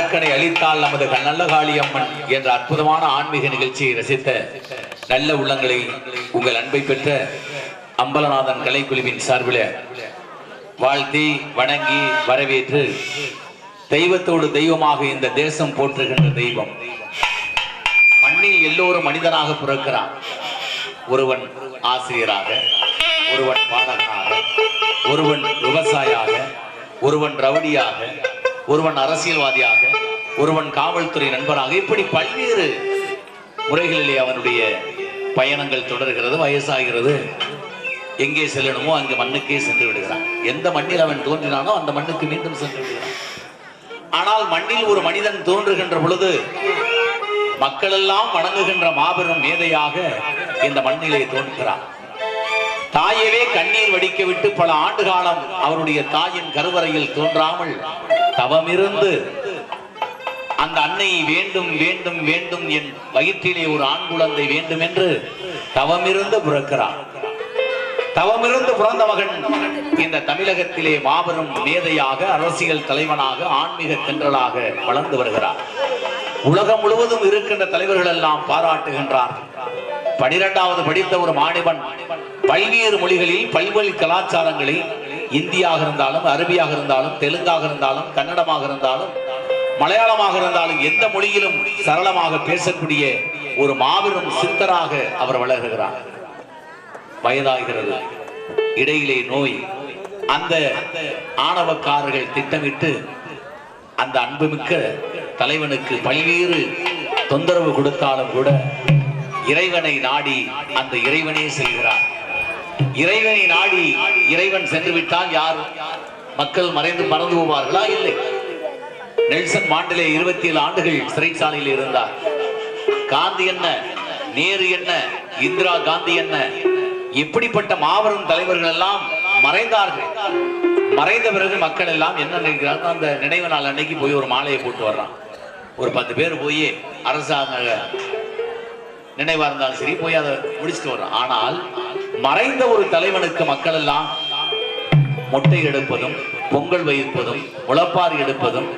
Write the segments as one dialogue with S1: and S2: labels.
S1: அரக்கனை அளித்தால் நமது நல்ல காளியம்மன் என்ற அற்புதமான ஆன்மீக நிகழ்ச்சியை ரசித்த நல்ல உள்ளங்களை உங்கள் அன்பை பெற்ற அம்பலநாதன் கலைக்குழுவின் சார்பில் வாழ்த்தி வணங்கி வரவேற்று தெய்வத்தோடு தெய்வமாக இந்த தேசம் போற்றுகின்ற தெய்வம். மண்ணில் எல்லோரும் மனிதனாக பிறக்கிறான். ஒருவன் ஆசிரியராக ஒருவன் பாடகனாக ஒருவன் விவசாயியாக ஒருவன் ரவுடியாக ஒருவன் அரசியல்வாதியாக ஒருவன் காவல்துறை நண்பராக இப்படி பல்வேறு முறைகளிலே அவனுடைய பயணங்கள் தொடர்கிறது வயசாகிறது. எங்கே செல்லணுமோ அங்கு மண்ணுக்கே சென்று விடுகிறான். எந்த மண்ணில் அவன் தோன்றினானோ அந்த மண்ணுக்கு மீண்டும் சென்று விடுகிறான். ஆனால் மண்ணில் ஒரு மனிதன் தோன்றுகின்ற பொழுது மக்கள் எல்லாம் வணங்குகின்ற மாபெரும் மேதையாக இந்த மண்ணிலே தோன்றுகிறான். தாயவே கண்ணீர் வடிக்க விட்டு பல ஆண்டு காலம் அவருடைய தாயின் கருவறையில் தோன்றாமல் தவமிருந்து அந்த அன்னை வேண்டும் வேண்டும் வேண்டும் என் வயிற்றிலே ஒரு ஆண் குழந்தை வேண்டும் என்று தவமிருந்து பிறக்கிறார். தவமிருந்து பிறந்த மகன் இந்த தமிழகத்திலே மாபெரும் மேதையாக அரசியல் தலைவனாக ஆன்மீக தென்றலாக வளர்ந்து வருகிறார். உலகம் முழுவதும் இருக்கின்ற தலைவர்கள் எல்லாம் பாராட்டுகின்றார் பனிரெண்டாவது படித்த ஒரு மாணவன் பல்வேறு மொழிகளில் பல்வேறு கலாச்சாரங்களில் இந்தியாக இருந்தாலும் அரபியாக இருந்தாலும் தெலுங்காக இருந்தாலும் கன்னடமாக இருந்தாலும் மலையாளமாக இருந்தாலும் எந்த மொழியிலும் சரளமாக பேசக்கூடிய ஒரு மாபெரும் சித்தராக அவர் வளர்கிறார். வயதாகிறது. இடையிலே நோய். அந்த ஆணவக்காரர்கள் திட்டமிட்டு அந்த அன்புமிக்க தலைவனுக்கு பல்வேறு தொந்தரவு கொடுத்தாலும் கூட இறைவனை நாடி அந்த இறைவனே செல்கிறார். இறைவனை நாடி இறைவன் சென்று விட்டால் யார்? மக்கள் மறைந்து மறந்து போவார்களா? இல்லை. நெல்சன் மாண்டிலே இருபத்தி ஏழு ஆண்டுகள் சிறைச்சாலையில் இருந்தார். காந்தி என்ன? நேரு என்ன? இந்திரா காந்தி என்ன? இப்படிப்பட்ட மாபெரும் தலைவர்கள் எல்லாம் மறைந்தார்கள்? மறைந்த பிறகு மக்கள் எல்லாம் என்ன நினைக்கிறார்கள்? அந்த நினைவு நாள் அன்னைக்கு போய் ஒரு மாலையை போட்டு வர்றான். ஒரு பத்து பேர் போய் அரசாங்க நினைவா இருந்தாலும் சரி போய் அதை முடிச்சுட்டு வரும் ஆனால் மறைந்த ஒரு தலைவனுக்கு மக்கள் எல்லாம் மொட்டை எடுப்பதும் பொங்கல் வைப்பதும் முளப்பாரி எடுப்பதும்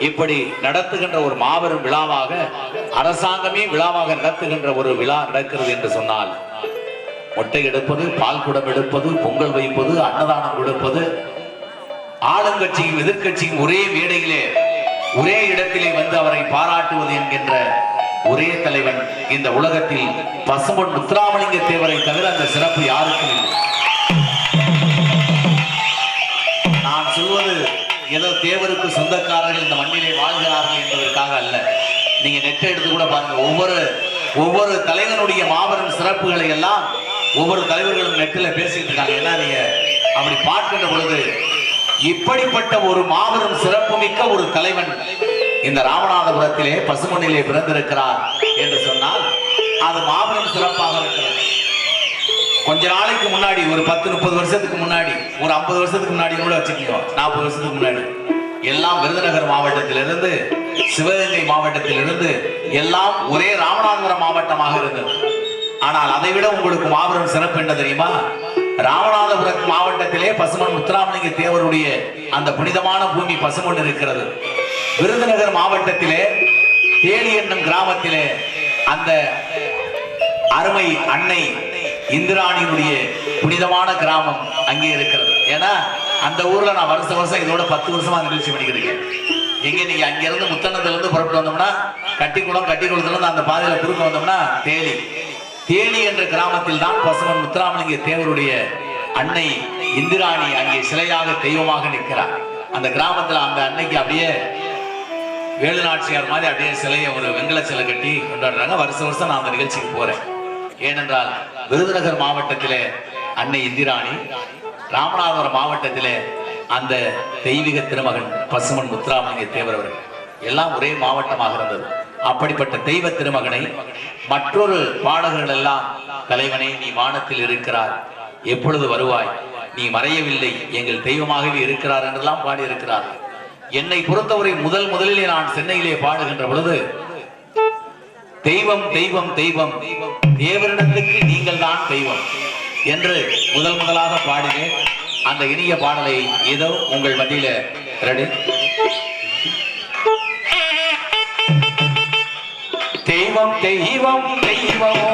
S1: இப்படி நடத்துகின்ற ஒரு மாபெரும் விழாவாக அரசாங்கமே விழாவாக நடத்துகின்ற ஒரு விழா நடக்கிறது என்று சொன்னால் மொட்டை எடுப்பது பால் குடம் எடுப்பது பொங்கல் வைப்பது அன்னதானம் கொடுப்பது ஆளுங்கட்சியும் எதிர்க்கட்சியும் ஒரே மேடையிலே ஒரே இடத்திலே வந்து அவரை பாராட்டுவது என்கின்ற ஒரே தலைவன் இந்த உலகத்தில் பசும்பொன் முத்துராமலிங்க தேவரை தவிர அந்த சிறப்பு யாருக்கும் இல்லை. நான் சொல்வது ஏதோ தேவருக்கு சொந்தக்காரர்கள் இந்த மண்ணிலே வாழ்கிறார்கள் என்பதற்காக அல்ல. நீங்க நெட்டை எடுத்து கூட பாருங்க ஒவ்வொரு ஒவ்வொரு தலைவனுடைய மாபெரும் சிறப்புகளை எல்லாம் ஒவ்வொரு தலைவர்களும் நெட்டில் பேசிட்டு இருக்காங்க. ஏன்னா நீங்க அப்படி பார்க்கின்ற பொழுது இப்படிப்பட்ட ஒரு மாபெரும் சிறப்புமிக்க ஒரு தலைவன் இந்த ராமநாதபுரத்திலே பசுமண்ணிலே பிறந்திருக்கிறார் என்று சொன்னால் அது மாபெரும் சிறப்பாக இருக்கிறது. கொஞ்ச நாளைக்கு முன்னாடி ஒரு பத்து முப்பது வருஷத்துக்கு முன்னாடி ஒரு ஐம்பது வருஷத்துக்கு முன்னாடி கூட வச்சுக்கோங்க நாற்பது வருஷத்துக்கு முன்னாடி. எல்லாம் விருதுநகர் மாவட்டத்திலிருந்து சிவகங்கை மாவட்டத்திலிருந்து எல்லாம் ஒரே ராமநாதபுரம் மாவட்டமாக இருந்தது. ஆனால் அதை விட உங்களுக்கு மாபெரும் சிறப்பு என்ன தெரியுமா? ராமநாதபுரம் மாவட்டத்திலே பசுமன் முத்துராமலிங்க தேவருடைய அந்த புனிதமான பூமி பசுமன் இருக்கிறது. விருதுநகர் மாவட்டத்திலே தேனி என்னும் கிராமத்திலே அந்த அருமை அன்னை இந்திராணியினுடைய புனிதமான கிராமம் அங்கே இருக்கிறது. ஏன்னா அந்த ஊர்ல நான் வருஷம் வருஷம் இதோட பத்து வருஷமா நிகழ்ச்சி பண்ணிக்கிறேன் எங்க நீங்க அங்க இருந்து முத்தனத்துல இருந்து புறப்பட்டு வந்தோம்னா கட்டிக்குளம் கட்டிக்குளத்துல இருந்து அந்த பாதையில குறுக்க வந்தோம்னா தேனி. தேனி என்ற கிராமத்தில் தான் பசுமன் முத்துராமலிங்க தேவருடைய அன்னை இந்திராணி அங்கே சிலையாக தெய்வமாக நிற்கிறார். அந்த கிராமத்துல அந்த அன்னைக்கு அப்படியே வேலு நாச்சியார் மாதிரி அப்படியே சிலையை ஒரு வெங்கல சிலை கட்டி கொண்டாடுறாங்க. வருஷம் வருஷம் நான் அந்த நிகழ்ச்சிக்கு போறேன். ஏனென்றால் விருதுநகர் மாவட்டத்திலே அன்னை இந்திராணி ராமநாதபுரம் மாவட்டத்திலே அந்த தெய்வீக திருமகன் பசுமன் முத்துராமலிங்க தேவர் அவர்கள் எல்லாம் ஒரே மாவட்டமாக இருந்தது. அப்படிப்பட்ட தெய்வ திருமகனை மற்றொரு பாடகர்கள் எல்லாம் தலைவனே நீ வானத்தில் இருக்கிறார் எப்பொழுது வருவாய்? நீ மறையவில்லை. எங்கள் தெய்வமாகவே இருக்கிறார் என்றெல்லாம் பாடியிருக்கிறார்கள். என்னை பொறுத்தவரை முதல் முதலிலே நான் சென்னையிலே பாடுகின்ற பொழுது தெய்வம் தெய்வம் தெய்வம் தேவரிடத்துக்கு நீங்கள் தான் தெய்வம் என்று முதல் முதலாக பாடினேன். அந்த இனிய பாடலை ஏதோ உங்கள் மத்தியில ரெடி. தெய்வம் தெய்வம் தெய்வமோ.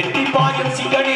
S1: எட்டி பாயும் சிகனி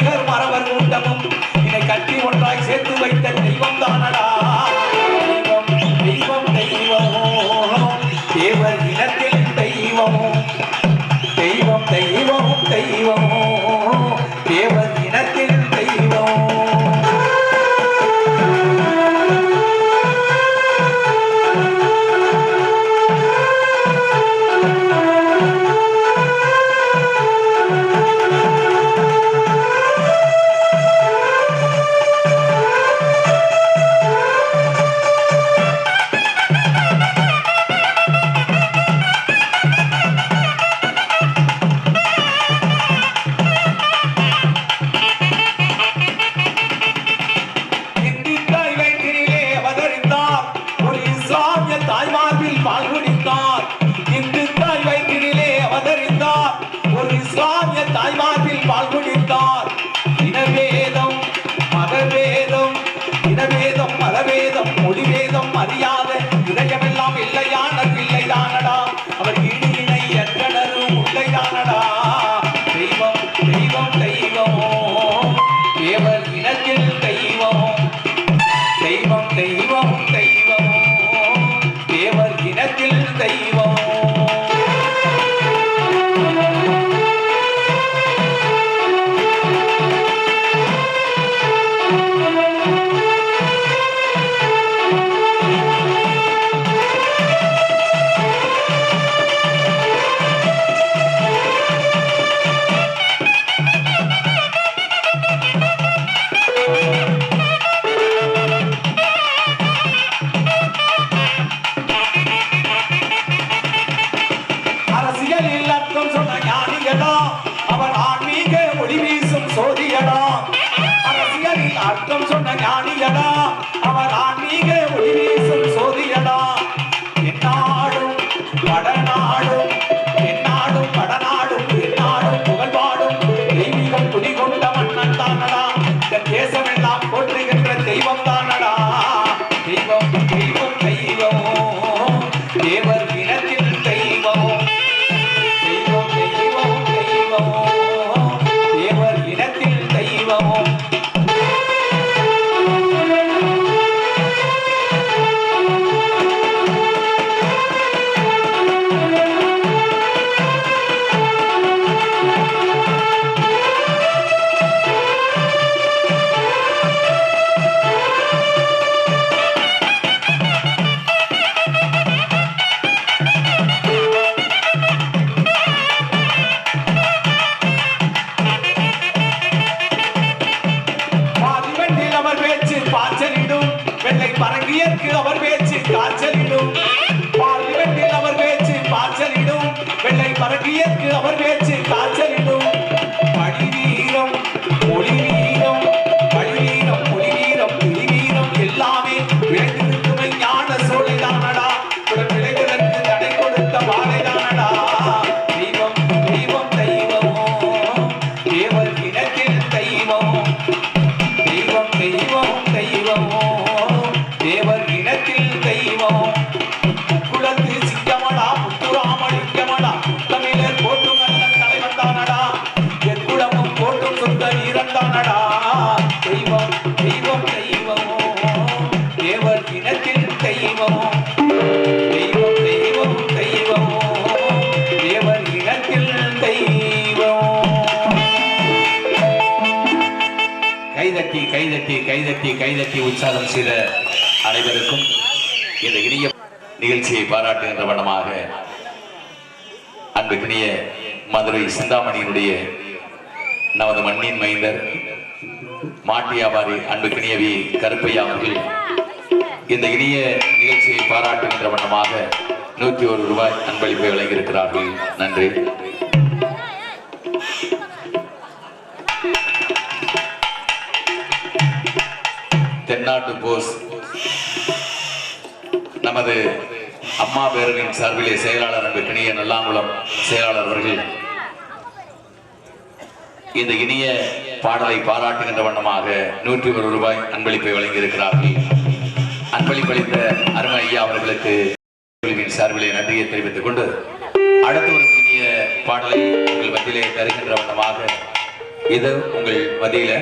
S1: அர்த்தம் சொன்ன ஞானியடா அவர் ஆன்மீக ஒளி வீசும்
S2: கைதட்டி கைதட்டி உற்சாகம் செய்த அனைவருக்கும் இந்த இனிய நிகழ்ச்சியை பாராட்டுகின்ற வண்ணமாக அன்புக்கினிய மதுரை சிந்தாமணியினுடைய நமது மண்ணின் மைந்தர் மாட்டியாபாரி அன்புக்கினிய அன்புக்கினியவி கருப்பையா அவர்கள் இந்த இனிய நிகழ்ச்சியை பாராட்டுகின்ற வண்ணமாக நூற்றி ஒரு ரூபாய் அன்பளிப்பை வழங்கியிருக்கிறார்கள். நன்றி. தமிழ்நாட்டு போஸ். நமது அம்மா பேரணியின் சார்பிலே செயலாளர் அன்பு கிணிய நல்லாங்குளம் செயலாளர் அவர்கள் இந்த இனிய பாடலை பாராட்டுகின்ற வண்ணமாக நூற்றி ஒரு ரூபாய் அன்பளிப்பை வழங்கியிருக்கிறார்கள். அன்பளிப்பளித்த அருமை ஐயா அவர்களுக்கு சார்பிலே நன்றியை தெரிவித்துக் கொண்டு அடுத்த ஒரு இனிய பாடலை உங்கள் மத்தியிலே தருகின்ற வண்ணமாக இது உங்கள் மத்தியில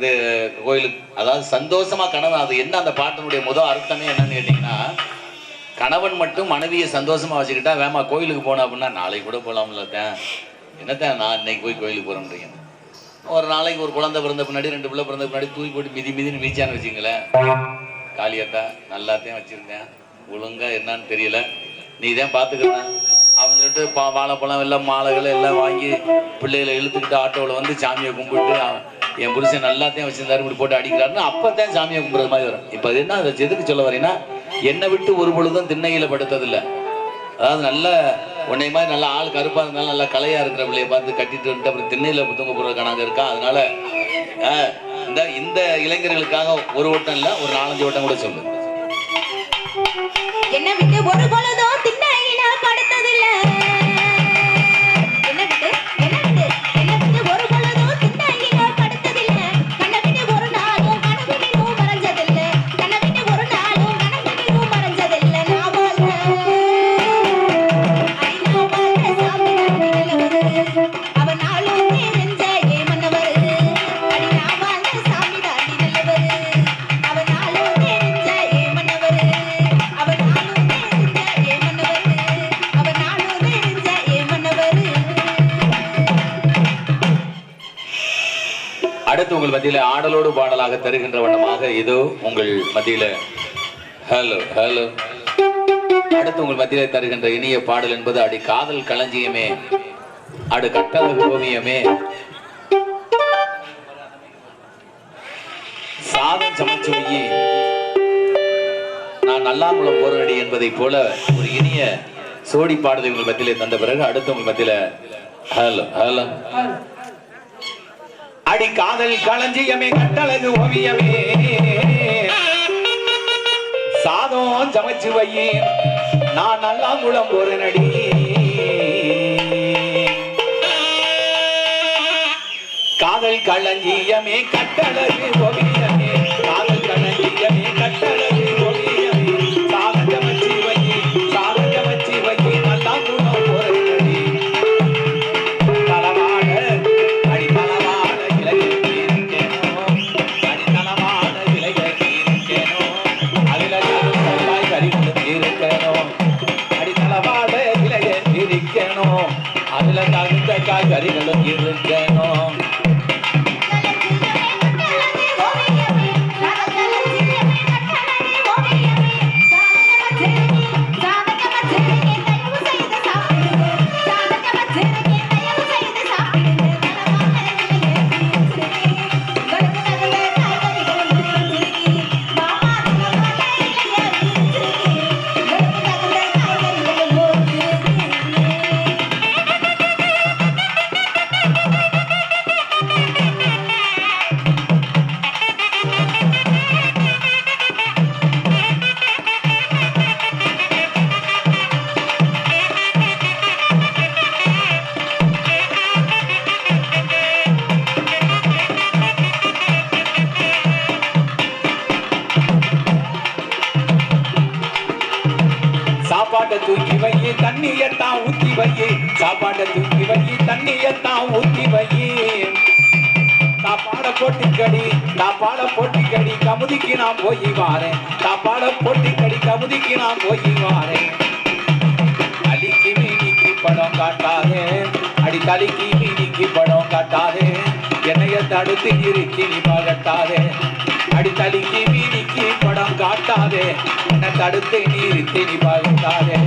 S2: இது கோயிலுக்கு அதாவது சந்தோஷமா கணவன் அது என்ன அந்த பாட்டினுடைய முதல் அர்த்தமே என்னன்னு கேட்டிங்கன்னா
S1: கணவன் மட்டும் மனைவியை சந்தோஷமா வச்சுக்கிட்டா வேமா கோயிலுக்கு போன அப்படின்னா நாளைக்கு கூட போகலாம்ல தான் என்னத்தான் நான் இன்னைக்கு போய் கோயிலுக்கு போகிறேன்றீங்க ஒரு நாளைக்கு ஒரு குழந்தை பிறந்த பின்னாடி ரெண்டு பிள்ளை பிறந்த பின்னாடி தூக்கி போட்டு மிதி மிதின்னு வீச்சான்னு வச்சுங்களேன் காளியாத்தா நல்லாத்தையும் வச்சுருந்தேன். ஒழுங்காக என்னன்னு தெரியல. நீ தான் பார்த்துக்கலாம் அவங்ககிட்ட பா வாழைப்பழம் எல்லாம் மாலைகள் எல்லாம் வாங்கி பிள்ளைகளை இழுத்துக்கிட்டு ஆட்டோவில் வந்து சாமியை கும்பிட்டு என் புருஷன் நல்லாத்தையும் வச்சிருந்தாரு இப்படி போட்டு அடிக்கிறாருன்னு அப்போ தான் சாமியை கும்பிட்ற மாதிரி வரும். இப்போ அது என்ன அதை எதுக்கு சொல்ல வரேன்னா என்னை விட்டு ஒரு பொழுதும் திண்ணையில படுத்ததில்லை. அதாவது நல்ல உன்னை மாதிரி நல்லா ஆள் கருப்பாக இருந்தாலும் நல்லா கலையாக இருக்கிற பிள்ளைய பார்த்து கட்டிட்டு வந்துட்டு அப்புறம் திண்ணையில் தூங்க போற கணக்கு இருக்கா? அதனால இந்த இந்த இளைஞர்களுக்காக ஒரு ஓட்டம் இல்லை ஒரு நாலஞ்சு ஓட்டம் கூட சொல்லு.
S2: என்ன விட்டு ஒரு பொழுது
S1: அடுத்து உங்கள் மத்தியில ஆடலோடு பாடலாக தருகின்ற வண்ணமாக இதோ உங்கள் மத்தியில. ஹலோ ஹலோ அடுத்து உங்கள் மத்தியில தருகின்ற இனிய பாடல் என்பது அடி காதல் களஞ்சியமே அடு கட்டழகு ஓவியமே சாதம் சமைச்சு வையி நான் நல்லாங்குளம் போரடி என்பதை போல ஒரு இனிய சோடி பாடலை உங்கள் மத்தியிலே தந்த பிறகு அடுத்து உங்கள் மத்தியில. ஹலோ ஹலோ அடி காதல் களஞ்சியமே கட்டழகு ஓவியமே. சாதம் சமைச்சு வையே நான் நல்லாங்குளம் ஒரு நடி காதல் களஞ்சியமே கட்டழகு ஓவியம். தூக்கி வையி தண்ணியத்தான் ஊத்தி வையி. சாப்பாட தூக்கி வையி தண்ணியத்தான் ஊத்தி வையி. சாப்பாட போட்டிக்கடி சாப்பாட போட்டிக்கடி கமுதிக்கு நான் போய் வாரேன். சாப்பாட போட்டிக்கடி கமுதிக்கு நான் போய் வாரேன். அலிக்கு மீனிக்கு படம் காட்டாதே. அடி தலைக்கு மீனிக்கு படம் காட்டாதே. என்னைய தடுத்து நிறுத்தி நீ பகட்டாதே அடி தலைக்கு மீனிக்கு படம் காட்டாதே. என்னை தடுத்து நிறுத்தி நீ பகட்டாதே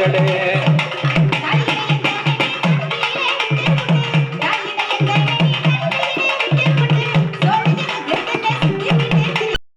S1: தாயடே